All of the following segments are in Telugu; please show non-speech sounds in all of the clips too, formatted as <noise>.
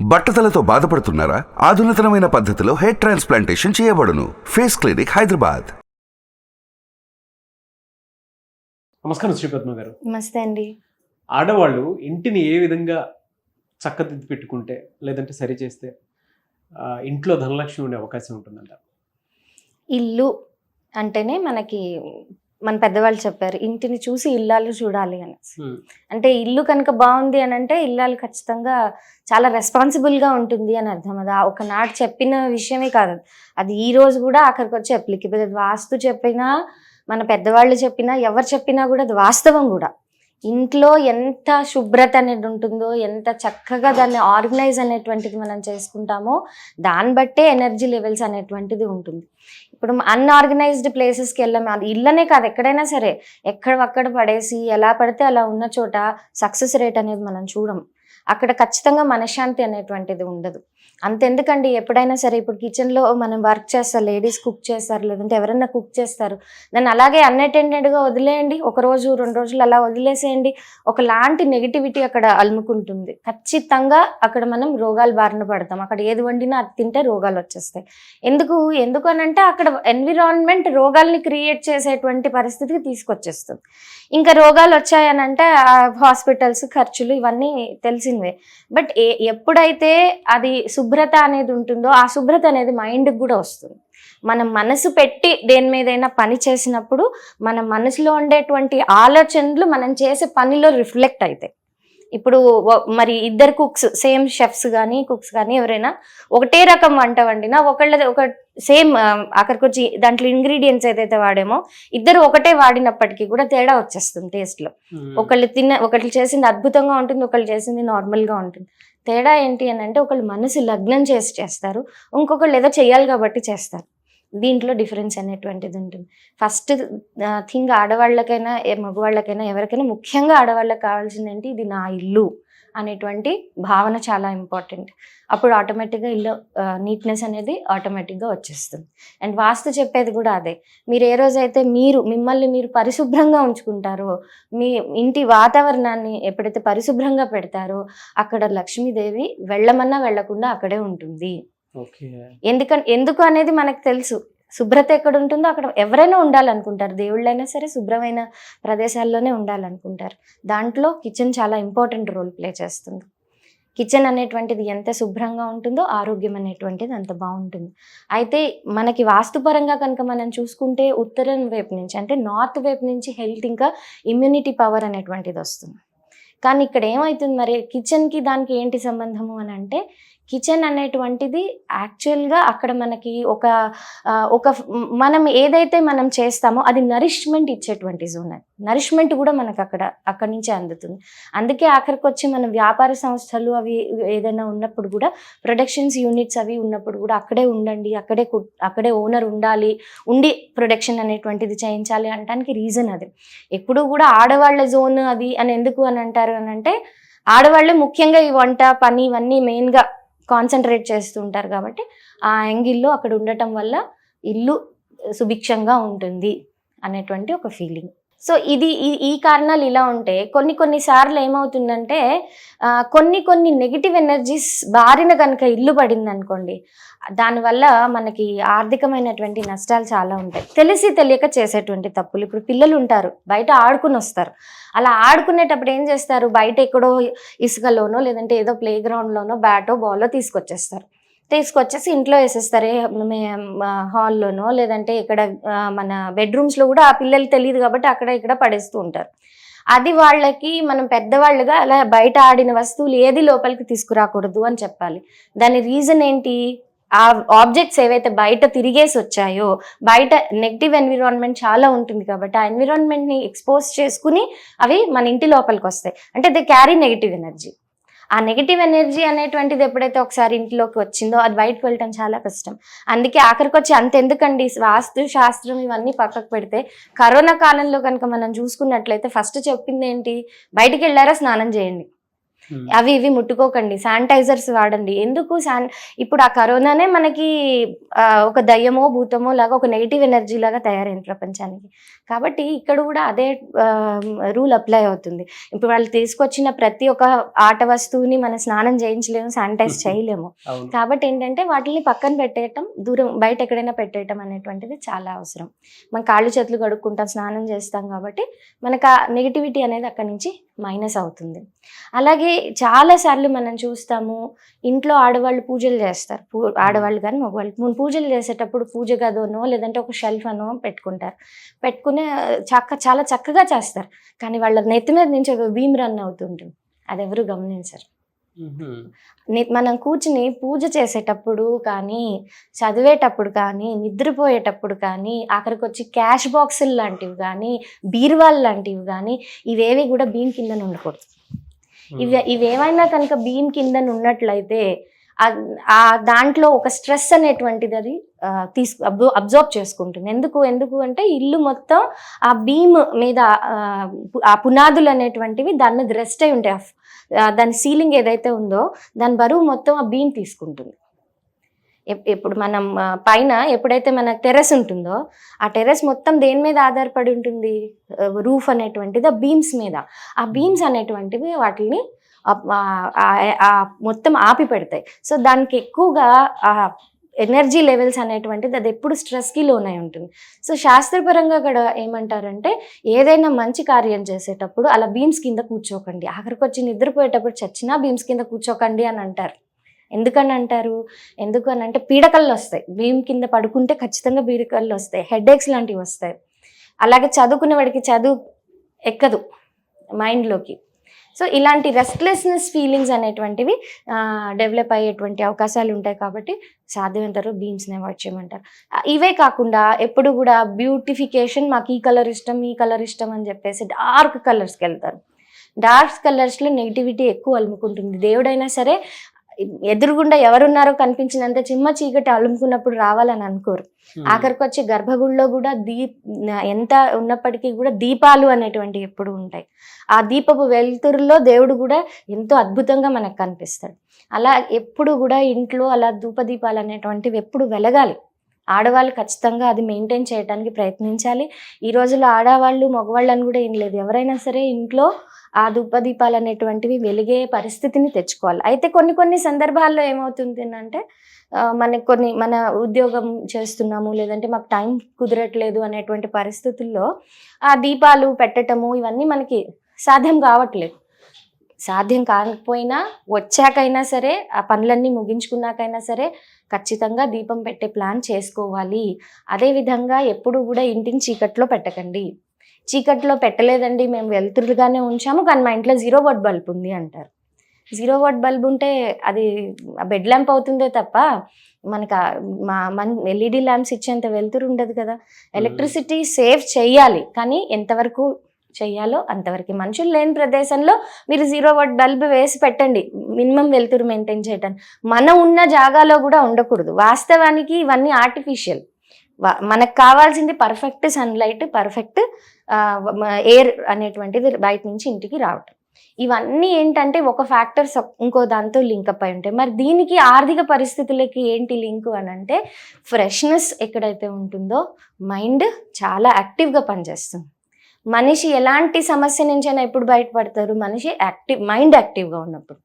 బట్టతలతో బాధపడుతున్నారా? ఆధునితనమైన పద్ధతిలో హెయిర్ ట్రాన్స్ప్లాంటేషన్ చేయబడును. Face clinic Hyderabad. నమస్కారం శ్రీపద్మ గారు. నమస్తే అండి. ఆడవాళ్ళు ఇంటిని ఏ విధంగా చక్కదిద్ది పెట్టుకుంటే లేదంటే సరి చేస్తే ఆ, ఇంట్లో ధనలక్ష్మి ఉండే అవకాశం ఉంటుందంట ఇల్లు అంటేనే మనకి మన పెద్దవాళ్ళు చెప్పారు ఇంటిని చూసి ఇల్లాలు చూడాలి అని అంటే ఇల్లు కనుక బాగుంది అని అంటే ఇల్లాలు ఖచ్చితంగా చాలా రెస్పాన్సిబుల్గా ఉంటుంది అని అర్థం. అది ఒకనాడు చెప్పిన విషయమే కాదు. అది. ఈ రోజు కూడా అక్కడికి వచ్చి అప్లికేబుల్. వాస్తు చెప్పినా మన పెద్దవాళ్ళు చెప్పినా ఎవరు చెప్పినా కూడా అది వాస్తవం కూడా. ఇంట్లో ఎంత శుభ్రత అనేది ఉంటుందో ఎంత చక్కగా దాన్ని ఆర్గనైజ్ అనేటువంటిది మనం చేసుకుంటామో దాన్ని బట్టే ఎనర్జీ లెవెల్స్ అనేటువంటిది ఉంటుంది. ఇప్పుడు అన్ఆర్గనైజ్డ్ ప్లేసెస్కి వెళ్ళాము అది ఇల్లనే కాదు ఎక్కడైనా సరే ఎక్కడ పడేసి ఎలా పడితే అలా ఉన్న చోట సక్సెస్ రేట్ అనేది మనం చూడం. అక్కడ ఖచ్చితంగా మనశ్శాంతి అనేటువంటిది ఉండదు. అంతెందుకండి ఎప్పుడైనా సరే ఇప్పుడు కిచెన్లో మనం వర్క్ చేస్తారు లేడీస్ కుక్ చేస్తారు లేదంటే ఎవరైనా కుక్ చేస్తారు. దాన్ని అలాగే అన్అటెండెడ్గా వదిలేయండి ఒక రోజు రెండు రోజులు అలా వదిలేసేయండి. ఒకలాంటి నెగిటివిటీ అక్కడ అలుముకుంటుంది. ఖచ్చితంగా అక్కడ మనం రోగాలు బారిన పడతాం. అక్కడ ఏది వండినా అది తింటే రోగాలు వచ్చేస్తాయి. ఎందుకు? ఎందుకు అని అంటే అక్కడ ఎన్విరాన్మెంట్ రోగాల్ని క్రియేట్ చేసేటువంటి పరిస్థితికి తీసుకొచ్చేస్తుంది. ఇంకా రోగాలు వచ్చాయనంటే హాస్పిటల్స్ ఖర్చులు ఇవన్నీ తెలిసినవే బట్ ఏ ఎప్పుడైతే అది శుభ్రత అనేది ఉంటుందో ఆ శుభ్రత అనేది మైండ్కి కూడా వస్తుంది. మనం మనసు పెట్టి దేని మీదైనా పని చేసినప్పుడు మన మనసులో ఉండేటువంటి ఆలోచనలు మనం చేసే పనిలో రిఫ్లెక్ట్ అవుతాయి ఇప్పుడు మరి ఇద్దరు కుక్స్ సేమ్ షెఫ్స్ కానీ కుక్స్ కానీ ఎవరైనా ఒకటే రకం వంట వండినా ఒకళ్ళ ఒక సేమ్ అక్కడికి వచ్చి దాంట్లో ఇంగ్రీడియంట్స్ ఏదైతే వాడామో ఇద్దరు ఒకటే వాడినప్పటికీ కూడా తేడా వచ్చేస్తుంది టేస్ట్లో ఒకళ్ళు తిన్న ఒకళ్ళు చేసింది అద్భుతంగా ఉంటుంది ఒకళ్ళు చేసింది నార్మల్గా ఉంటుంది. తేడా ఏంటి అని అంటే ఒకళ్ళు మనసు లగ్నం చేసి చేస్తారు ఇంకొకళ్ళు ఏదో చేయాలి కాబట్టి చేస్తారు. దీంట్లో డిఫరెన్స్ అనేటువంటిది ఉంటుంది. ఫస్ట్ థింగ్ ఆడవాళ్ళకైనా మగవాళ్ళకైనా ఎవరికైనా ముఖ్యంగా ఆడవాళ్ళకి కావాల్సింది ఏంటి? ఇది నా ఇల్లు. అనేటువంటి భావన చాలా ఇంపార్టెంట్. అప్పుడు ఆటోమేటిక్గా ఇల్లు నీట్నెస్ అనేది ఆటోమేటిక్గా వచ్చేస్తుంది. అండ్ వాస్తు చెప్పేది కూడా అదే. మీరు ఏ రోజైతే మీరు మిమ్మల్ని మీరు పరిశుభ్రంగా ఉంచుకుంటారో మీ ఇంటి వాతావరణాన్ని ఎప్పుడైతే పరిశుభ్రంగా పెడతారో అక్కడ లక్ష్మీదేవి వెళ్ళమన్నా వెళ్ళకుండా అక్కడే ఉంటుంది. ఓకే. ఎందుకని ఎందుకు అనేది మనకు తెలుసు. శుభ్రత ఎక్కడ ఉంటుందో అక్కడ ఎవరైనా ఉండాలనుకుంటారు. దేవుళ్ళైనా సరే శుభ్రమైన ప్రదేశాల్లోనే ఉండాలనుకుంటారు. దాంట్లో కిచెన్ చాలా ఇంపార్టెంట్ రోల్ ప్లే చేస్తుంది. కిచెన్ అనేటువంటిది ఎంత శుభ్రంగా ఉంటుందో ఆరోగ్యం అనేటువంటిది అంత బాగుంటుంది. అయితే మనకి వాస్తుపరంగా కనుక మనం చూసుకుంటే ఉత్తరం వైపు నుంచి అంటే నార్త్ వైపు నుంచి హెల్త్ ఇంకా ఇమ్యూనిటీ పవర్ అనేటువంటిది వస్తుంది. కానీ ఇక్కడ ఏమవుతుంది మరి? కిచెన్కి దానికి ఏంటి సంబంధము అని అంటే కిచెన్ అనేటువంటిది యాక్చువల్గా అక్కడ మనకి ఒక ఒక మనం ఏదైతే మనం చేస్తామో అది నరిష్మెంట్ ఇచ్చేటువంటి జోన్ అది. నరిష్మెంట్ కూడా మనకు అక్కడ అక్కడి నుంచే అందుతుంది. అందుకే ఆఖరికి వచ్చి మన వ్యాపార సంస్థలు అవి ఏదైనా ఉన్నప్పుడు కూడా ప్రొడక్షన్స్ యూనిట్స్ అవి ఉన్నప్పుడు కూడా అక్కడే ఉండండి అక్కడే అక్కడే ఓనర్ ఉండాలి ఉండి ప్రొడక్షన్ అనేటువంటిది చేయించాలి అనడానికి రీజన్ అది. ఎప్పుడు కూడా ఆడవాళ్ళ జోన్ అది అని ఎందుకు అని అంటారు అని అంటే ఆడవాళ్ళు ముఖ్యంగా ఈ వంట పని ఇవన్నీ మెయిన్గా కాన్సన్ట్రేట్ చేస్తూ ఉంటారు కాబట్టి ఆ యాంగిల్లో అక్కడ ఉండటం వల్ల ఇల్లు సుభిక్షంగా ఉంటుంది అనేటువంటి ఒక ఫీలింగ్ సో ఇది ఈ- ఈ కారణాలు ఇలా ఉంటే కొన్ని కొన్ని సార్లు ఏమవుతుందంటే కొన్ని కొన్ని నెగిటివ్ ఎనర్జీస్ బారిన కనుక ఇల్లు పడింది అనుకోండి దానివల్ల మనకి ఆర్థికమైనటువంటి నష్టాలు చాలా ఉంటాయి. తెలిసి తెలియక చేసేటువంటి తప్పులు. ఇప్పుడు పిల్లలు ఉంటారు బయట ఆడుకుని వస్తారు. అలా ఆడుకునేటప్పుడు ఏం చేస్తారు? బయట ఎక్కడో ఇసుకలోనో లేదంటే ఏదో ప్లే గ్రౌండ్లోనో బ్యాటో బాలో తీసుకొచ్చేస్తారు. తీసుకొచ్చేసి ఇంట్లో వేసేస్తారు. హాల్లోనో లేదంటే ఇక్కడ మన బెడ్రూమ్స్లో కూడా ఆ పిల్లలు తెలియదు కాబట్టి అక్కడ ఇక్కడ పడేస్తూ ఉంటారు. అది వాళ్ళకి మనం పెద్దవాళ్ళుగా అలా బయట ఆడిన వస్తువులు ఏది లోపలికి తీసుకురాకూడదు అని చెప్పాలి. దాని రీజన్ ఏంటి? ఆ ఆబ్జెక్ట్స్ ఏవైతే బయట తిరిగేసి వచ్చాయో బయట నెగిటివ్ ఎన్విరాన్మెంట్ చాలా ఉంటుంది కాబట్టి ఆ ఎన్విరాన్మెంట్ని ఎక్స్పోజ్ చేసుకుని అవి మన ఇంటి లోపలికి వస్తాయి. అంటే దే క్యారీ నెగిటివ్ ఎనర్జీ. ఆ నెగిటివ్ ఎనర్జీ అనేటువంటిది ఎప్పుడైతే ఒకసారి ఇంట్లోకి వచ్చిందో అది బయటకు వెళ్ళటం చాలా కష్టం. అందుకే ఆఖరికి వచ్చి అంతెందుకండి? వాస్తు శాస్త్రం ఇవన్నీ పక్కకు పెడితే కరోనా కాలంలో కనుక మనం చూసుకున్నట్లయితే ఫస్ట్ చెప్పింది ఏంటి బయటికి వెళ్ళారా? స్నానం చేయండి. అవి ఇవి ముట్టుకోకండి. శానిటైజర్స్ వాడండి. ఎందుకు? శాన్ ఇప్పుడు ఆ కరోనానే మనకి ఒక దయ్యమో భూతమో లాగా ఒక నెగిటివ్ ఎనర్జీ లాగా తయారైంది ప్రపంచానికి. కాబట్టి ఇక్కడ కూడా అదే రూల్ అప్లై అవుతుంది. ఇప్పుడు వాళ్ళు తీసుకొచ్చిన ప్రతి ఒక్క ఆట వస్తువుని మనం స్నానం చేయించలేము శానిటైజ్ <laughs> చేయలేము. కాబట్టి ఏంటంటే వాటిని పక్కన పెట్టేయటం దూరం బయట ఎక్కడైనా పెట్టేయటం అనేటువంటిది చాలా అవసరం. మనం కాళ్ళు చేతులు కడుక్కుంటాం స్నానం చేస్తాం కాబట్టి మనకు ఆ నెగిటివిటీ అనేది అక్కడి నుంచి మైనస్ అవుతుంది. అలాగే చాలాసార్లు మనం చూస్తాము ఇంట్లో ఆడవాళ్ళు పూజలు చేస్తారు. పూ ఆడవాళ్ళు కానీ మగవాళ్ళు. మనం పూజలు చేసేటప్పుడు పూజ గదోనో లేదంటే ఒక షెల్ఫ్ అనో పెట్టుకుంటారు. పెట్టుకునే చక్క చాలా చక్కగా చేస్తారు. కానీ వాళ్ళ నెత్తి మీద నుంచి ఒక భీమ్ రన్ అవుతుంటుంది. అది ఎవరు గమనించరు. మనం కూర్చుని పూజ చేసేటప్పుడు కానీ చదివేటప్పుడు కానీ నిద్రపోయేటప్పుడు కానీ అక్కడికి వచ్చి క్యాష్ బాక్సులు లాంటివి కానీ బీరువాల్ లాంటివి కానీ ఇవేవి కూడా భీమ్ కింద ఉండకూడదు. ఇవి ఇవేమైనా కనుక భీమ్ కింద ఉన్నట్లయితే ఆ- ఆ దాంట్లో ఒక స్ట్రెస్ అనేటువంటిది అది ఆ, తీసుకు అబ్జో అబ్జర్వ్ చేసుకుంటుంది. ఎందుకు ఎందుకు అంటే ఇల్లు మొత్తం ఆ భీమ్ మీద ఆ, పునాదులు అనేటువంటివి దాని మీద రెస్ట్ అయి ఉంటాయి. దాని సీలింగ్ ఏదైతే ఉందో దాని బరువు మొత్తం ఆ భీమ్ తీసుకుంటుంది. ఇప్పుడు మనం పైన ఎప్పుడైతే మన టెర్రస్ ఉంటుందో ఆ టెర్రస్ మొత్తం దేని మీద ఆధారపడి ఉంటుంది? రూఫ్ అనేటువంటిది ఆ బీమ్స్ మీద. ఆ బీమ్స్ అనేటువంటివి వాటిని మొత్తం ఆపి పెడతాయి. సో దానికి ఎక్కువగా ఆ ఎనర్జీ లెవెల్స్ అనేటువంటిది అది ఎప్పుడు స్ట్రెస్కి లోనై ఉంటుంది. సో శాస్త్రపరంగా కూడా ఏమంటారంటే ఏదైనా మంచి కార్యం చేసేటప్పుడు అలా బీమ్స్ కింద కూర్చోకండి. ఆఖరికి వచ్చి నిద్రపోయేటప్పుడు చచ్చినా బీమ్స్ కింద కూర్చోకండి అని అంటారు. ఎందుకని అంటారు? ఎందుకు అని అంటే పీడకలు వస్తాయి. భీమ్ కింద పడుకుంటే ఖచ్చితంగా పీడకలు వస్తాయి. హెడేక్స్ లాంటివి వస్తాయి. అలాగే చదువుకునే వాడికి చదువు ఎక్కదు మైండ్లోకి సో ఇలాంటి రెస్ట్లెస్నెస్ ఫీలింగ్స్ అనేటువంటివి డెవలప్ అయ్యేటువంటి అవకాశాలు ఉంటాయి కాబట్టి సాధ్యమంటారు బీమ్స్ని అవాయిడ్ చేయమంటారు. ఇవే కాకుండా ఎప్పుడు కూడా బ్యూటిఫికేషన్ మాకు ఈ కలర్ ఇష్టం ఈ కలర్ ఇష్టం అని చెప్పేసి డార్క్ కలర్స్కి వెళ్తారు. డార్క్ కలర్స్లో నెగిటివిటీ ఎక్కువ అలుముకుంటుంది. దేవుడైనా సరే ఎదురుగుండా ఎవరున్నారో కనిపించినంత చిమ్మ చీకటి అలుముకున్నప్పుడు రావాలని అనుకోరు. ఉమ్. ఆఖరికి వచ్చి గర్భగుడిలో కూడా దీప్ ఎంత ఉన్నప్పటికీ కూడా దీపాలు అనేటువంటివి ఎప్పుడు ఉంటాయి. ఆ దీపపు వెలుతురులో దేవుడు కూడా ఎంతో అద్భుతంగా మనకు కనిపిస్తాడు. అలా ఎప్పుడు కూడా ఇంట్లో అలా ధూపదీపాలు అనేటువంటివి ఎప్పుడు వెలగాలి. ఆడవాళ్ళు ఖచ్చితంగా అది మెయింటైన్ చేయడానికి ప్రయత్నించాలి. ఈ రోజుల్లో ఆడవాళ్ళు మగవాళ్ళని కూడా ఏం లేదు. ఎవరైనా సరే ఇంట్లో ఆ ధూపదీపాలు అనేటువంటివి వెలిగే పరిస్థితిని తెచ్చుకోవాలి. అయితే కొన్ని కొన్ని సందర్భాల్లో ఏమవుతుంది అంటే మనకి కొన్ని మన ఉద్యోగం చేస్తున్నాము లేదంటే మాకు టైం కుదరట్లేదు అనేటువంటి పరిస్థితుల్లో ఆ దీపాలు పెట్టటము ఇవన్నీ మనకి సాధ్యం కావట్లేదు. సాధ్యం కాకపోయినా వచ్చాకైనా సరే ఆ పనులన్నీ ముగించుకున్నాకైనా సరే ఖచ్చితంగా దీపం పెట్టే ప్లాన్ చేసుకోవాలి. అదేవిధంగా ఎప్పుడు కూడా ఇంటిని చీకట్లో పెట్టకండి. చీకట్లో పెట్టలేదండి మేము వెలుతురుగానే ఉంచాము కానీ మా ఇంట్లో జీరో వాట్ బల్బ్ ఉంది అంటారు. జీరో వాట్ బల్బ్ ఉంటే అది బెడ్ ల్యాంప్ అవుతుందే తప్ప మనకు మా మన ఎల్ఈడి ల్యాంప్స్ ఇచ్చేంత వెలుతురు ఉండదు కదా. ఎలక్ట్రిసిటీ సేవ్ చేయాలి కానీ ఎంతవరకు చేయాలో అంతవరకు. మనుషులు లేని ప్రదేశంలో మీరు జీరో వాట్ బల్బ్ వేసి పెట్టండి మినిమం వెలుతురు మెయింటైన్ చేయడానికి మనం ఉన్న జాగాలో కూడా ఉండకూడదు. వాస్తవానికి ఇవన్నీ ఆర్టిఫిషియల్. మనకు కావాల్సింది పర్ఫెక్ట్ సన్లైట్ పర్ఫెక్ట్ ఎయిర్ అనేటువంటిది బయట నుంచి ఇంటికి రావటం. ఇవన్నీ ఏంటంటే ఒక ఫ్యాక్టర్స్ ఇంకో దాంతో లింకప్ అయి ఉంటాయి. మరి దీనికి ఆర్థిక పరిస్థితులకి ఏంటి లింకు అని అంటే ఫ్రెష్నెస్ ఎక్కడైతే ఉంటుందో మైండ్ చాలా యాక్టివ్గా పనిచేస్తుంది. మనిషి ఎలాంటి సమస్య నుంచైనా ఎప్పుడు బయటపడతారు? మనిషి యాక్టివ్ మైండ్ యాక్టివ్గా ఉన్నప్పుడు.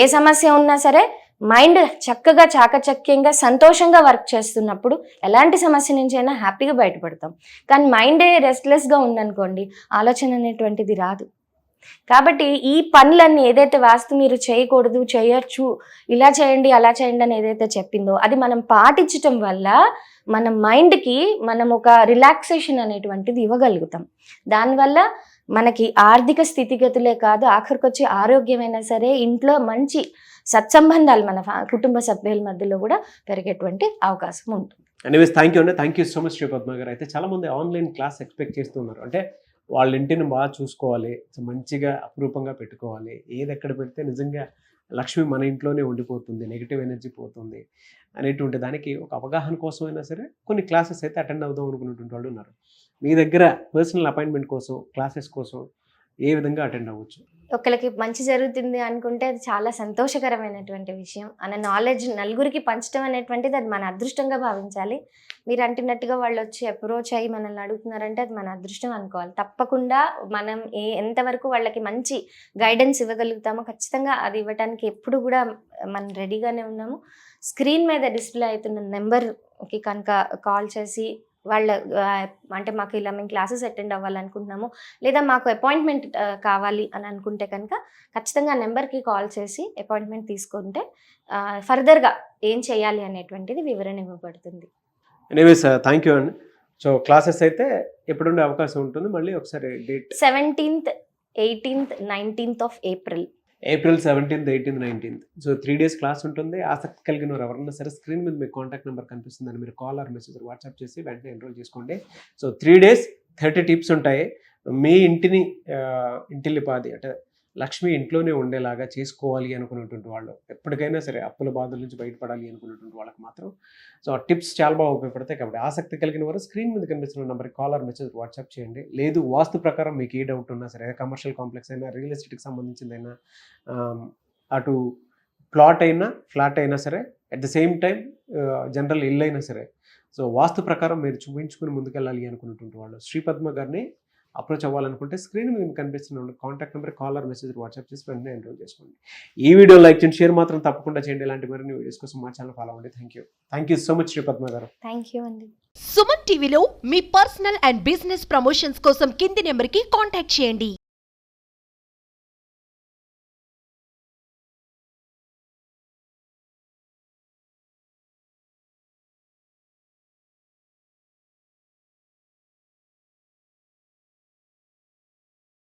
ఏ సమస్య ఉన్నా సరే మైండ్ చక్కగా చాకచక్యంగా సంతోషంగా వర్క్ చేస్తున్నప్పుడు ఎలాంటి సమస్య నుంచైనా హ్యాపీగా బయటపడతాం. కానీ మైండే రెస్ట్లెస్గా ఉందనుకోండి ఆలోచన అనేటువంటిది రాదు. కాబట్టి ఈ పనులన్నీ ఏదైతే వాస్తు మీరు చేయకూడదు చేయొచ్చు ఇలా చేయండి అలా చేయండి అని ఏదైతే చెప్పిందో అది మనం పాటించటం వల్ల మన మైండ్కి మనం ఒక రిలాక్సేషన్ అనేటువంటిది ఇవ్వగలుగుతాం. దానివల్ల మనకి ఆర్థిక స్థితిగతులే కాదు ఆఖరికి వచ్చి ఆరోగ్యమైనా సరే ఇంట్లో మంచి సత్సంబంధాలు మన కుటుంబ సభ్యుల మధ్యలో కూడా పెరిగేటువంటి అవకాశం ఉంటుంది. ఎనీవేస్ థ్యాంక్ యూ అండి thank you so much Sri Padma garu. అయితే చాలా మంది ఆన్లైన్ క్లాస్ ఎక్స్పెక్ట్ చేస్తున్నారు అంటే వాళ్ళ ఇంటిని బాగా చూసుకోవాలి మంచిగా అపురూపంగా పెట్టుకోవాలి. ఏది ఎక్కడ పెడితే నిజంగా లక్ష్మి మన ఇంట్లోనే ఉండిపోతుంది నెగిటివ్ ఎనర్జీ పోతుంది అనేటువంటి దానికి ఒక అవగాహన కోసమైనా సరే కొన్ని క్లాసెస్ అయితే అటెండ్ అవుదాం అనుకున్నటువంటి వాళ్ళు ఉన్నారు. మీ దగ్గర పర్సనల్ అపాయింట్మెంట్ కోసం క్లాసెస్ కోసం ఏ విధంగా అటెండ్ అవ్వచ్చు? ఒకరికి మంచి జరుగుతుంది అనుకుంటే అది చాలా సంతోషకరమైనటువంటి విషయం. అన్న నాలెడ్జ్ నలుగురికి పంచడం అనేటువంటిది అది మన అదృష్టంగా భావించాలి. మీరు అంటున్నట్టుగా వాళ్ళు వచ్చి అప్రోచ్ అయ్యి మనల్ని అడుగుతున్నారంటే అది మన అదృష్టం అనుకోవాలి. తప్పకుండా మనం ఏ ఎంతవరకు వాళ్ళకి మంచి గైడెన్స్ ఇవ్వగలుగుతామో ఖచ్చితంగా అది ఇవ్వడానికి ఎప్పుడు కూడా మనం రెడీగానే ఉన్నాము. స్క్రీన్ మీద డిస్ప్లే అవుతున్న నెంబర్కి కనుక కాల్ చేసి వాళ్ళ అంటే మాకు ఇలా మేము క్లాసెస్ అటెండ్ అవ్వాలనుకుంటున్నాము. లేదా మాకు అపాయింట్మెంట్ కావాలి అని అనుకుంటే కనుక ఖచ్చితంగా ఆ నెంబర్కి కాల్ చేసి అపాయింట్మెంట్ తీసుకుంటే ఫర్దర్గా ఏం చేయాలి అనేటువంటిది వివరణ ఇవ్వబడుతుంది. ఎనీవేస్ థ్యాంక్ యూ అండి. సో క్లాసెస్ అయితే ఎప్పుడుండే అవకాశం ఉంటుంది. మళ్ళీ ఒకసారి date seventeenth eighteenth nineteenth of April. April seventeenth eighteenth nineteenth. So three days class ఉంటుంది. ఆసక్తి కలిగిన వారు ఎవరన్నా సరే స్క్రీన్ మీద మీకు కాంటాక్ట్ నెంబర్ కనిపిస్తుందని మీరు కాల్ ఆర్ మెసేజ్ వాట్సాప్ చేసి వెంటనే ఎన్రోల్ చేసుకోండి. So three days thirty tips ఉంటాయి. మీ ఇంటిని ఇంటిల్లిపాది అంటే లక్ష్మి ఇంట్లోనే ఉండేలాగా చేసుకోవాలి అనుకున్నటువంటి వాళ్ళు. ఎప్పటికైనా సరే అప్పుల బాధల నుంచి బయటపడాలి అనుకున్నటువంటి వాళ్ళకి మాత్రం సో ఆ టిప్స్ చాలా బాగా ఉపయోగపడతాయి కాబట్టి ఆసక్తి కలిగిన వారు స్క్రీన్ మీద కనిపిస్తున్న నెంబర్కి కాలర్ మెసేజ్ వాట్సాప్ చేయండి. లేదు వాస్తు ప్రకారం మీకు ఏ డౌట్ ఉన్నా సరే కమర్షియల్ కాంప్లెక్స్ అయినా రియల్ ఎస్టేట్కి సంబంధించిందైనా అటు ప్లాట్ అయినా ఫ్లాట్ అయినా సరే at the same time general ఇల్లు అయినా సరే. సో వాస్తు ప్రకారం మీరు చూపించుకుని ముందుకెళ్ళాలి అనుకున్నటువంటి వాళ్ళు శ్రీపద్మ గారిని అప్రోచ్ అవ్వాలనుకుంటే స్క్రీన్ మీద కనిపిస్తున్న contact number caller message WhatsApp చేసి వెంటనే ఎన్రోల్ చేసుకోండి. ఈ వీడియో లైక్ చేయండి షేర్ మాత్రం తప్పకుండా చేయండి. ఇలాంటి మరిన్ని వీడియోస్ కోసం మా ఛానల్ ఫాలో అవ్వండి. Thank you thank you so much Sripadma garu. Thank you అండి సుమన్ టీవీలో మీ పర్సనల్ అండ్ బిజినెస్ ప్రమోషన్స్ కోసం కింది నెంబర్కి కాంటాక్ట్ చేయండి.